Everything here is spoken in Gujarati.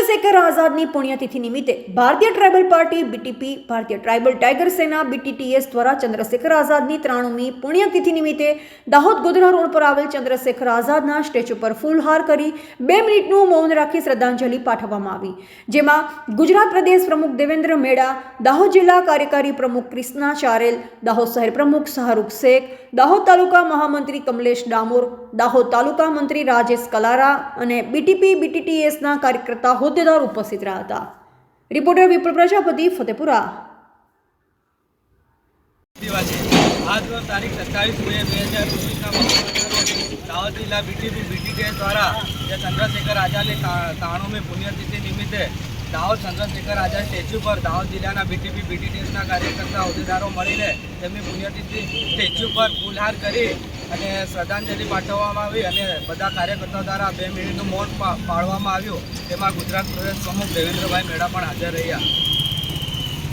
ચંદ્રશેખર આઝાદની પુણ્યતિથિ નિમિત્તે Bharatiya Tribal Party BTP, Bharatiya Tribal Tiger Sena BTTS દ્વારા ચંદ્રશેખર આઝાદની ત્રાણુમી પુણ્યતિથિ નિમિત્તે દાહોદ ગોધરા રોડ પર આવેલ ચંદ્રશેખર આઝાદના સ્ટેચ્યુ પર ફૂલહાર કરી બે મિનિટનું મૌન રાખી શ્રદ્ધાંજલિ પાઠવવામાં આવી. જેમાં ગુજરાત પ્રદેશ પ્રમુખ દેવેન્દ્ર મેડા, દાહોદ જિલ્લા કાર્યકારી પ્રમુખ ક્રિષ્ના ચારેલ, દાહોદ શહેર પ્રમુખ શાહરૂખ શેખ, દાહોદ તાલુકા મહામંત્રી કમલેશ ડામોર, દાહોદ તાલુકા મંત્રી રાજેશ કલારા અને બીટીપી, બીટીટીએસના કાર્યકર્તા હોદ્દેદાર ઉપસ્થિત રહ્યા હતા. રિપોર્ટર વિપુલ પ્રજાપતિ, ફતેપુરા. દાહોદ જિલ્લા બીટીપી બીટીટીએસ દ્વારા જે ચંદ્રશેખર આઝાદની તાણુમી પુણ્યતિથિ નિમિત્તે દાહોદ ચંદ્રશેખર આઝાદ સ્ટેચ્યુ પર દાહોદ જિલ્લાના બીટીપી બીટીટીએસના કાર્યકર્તા હોદ્દેદારો મળીને તેમની પુણ્યતિથિ સ્ટેચ્યુ પર ફૂલહાર કરી અને શ્રદ્ધાંજલિ પાઠવવામાં આવી અને બધા કાર્યકર્તાઓ દ્વારા બે મિનિટનું મૌન પાળવામાં આવ્યું તેમાં ગુજરાત પ્રદેશ પ્રમુખ દેવેન્દ્રભાઈ મેળા પણ હાજર રહ્યા.